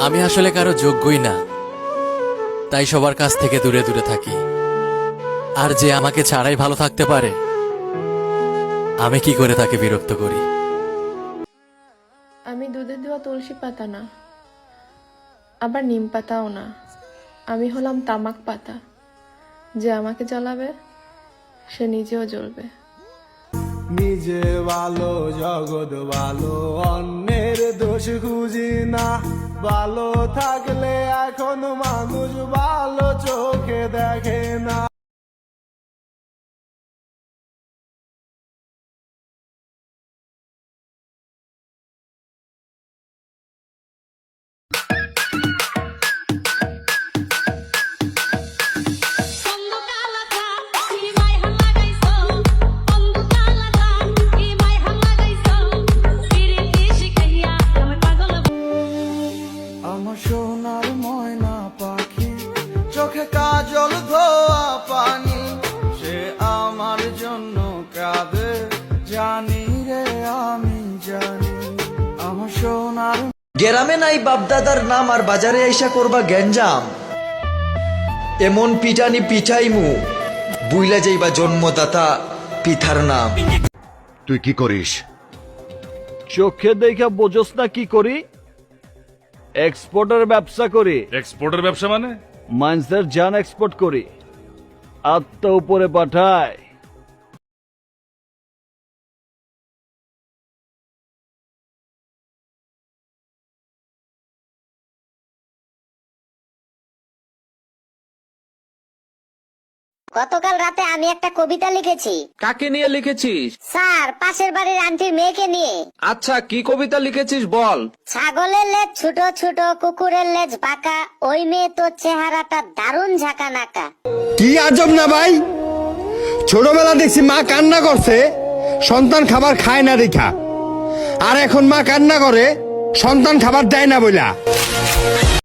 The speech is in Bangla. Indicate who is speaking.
Speaker 1: আমি আসলে কারও যোগ্যই না। তাই সবার কাছ থেকে দূরে দূরে থাকি। আর যে আমাকে ছাড়াই ভালো থাকতে পারে আমি কি করে তাকে বিরক্ত করি?
Speaker 2: আমি দুধে দেওয়া তুলসী পাতা না আবার নিম পাতাও না। আমি হলাম তামাক পাতা। যে আমাকে জ্বালাবে সে নিজেও জ্বলবে।
Speaker 3: নিজে ভালো জগৎ ভালো অন্যের দোষ খুঁজি না। ভালো থাকলে এখন মানুষ ভালো চোখে দেখে। কাজল ধোয়া পানি সে আমার জন্য কাঁদে। জানি রে আমি জানি আমার সোনার
Speaker 4: গেরামে নাই বাপদাদার নাম আর বাজারে আইসা করবা গ্যাঞ্জাম। এমন পিটানি পিঠাইমু বুইলা যাইবা জন্মদাতা পিথার নাম।
Speaker 5: তুই কি করিস?
Speaker 6: চোখে দেখে বোঝস না কি করি? এক্সপোর্টের ব্যবসা করি।
Speaker 7: এক্সপোর্টের ব্যবসা মানে?
Speaker 6: মাইন্সের যান এক্সপোর্ট করি। আত্মা উপরে পাঠায়।
Speaker 8: গতকাল রাতে আমি একটা কবিতা লিখেছি।
Speaker 9: কাকে নিয়ে লিখেছিস?
Speaker 8: স্যার পাশের বাড়ির আন্টির মেয়েকে নিয়ে।
Speaker 9: আচ্ছা কি কবিতা লিখেছিস বল।
Speaker 8: ছাগলের লেজ ছোট ছোট কুকুরের লেজ বাঁকা ওই মেয়ে তোর চেহারাটা দারুণ ঝাঁকা নাকা
Speaker 10: কি আজব না ভাই? ছোটবেলা দেখছি মা কান্না করছে সন্তান খাবার খায় না দেখা। আর এখন মা কান্না করে সন্তান খাবার দেয় না বইলা।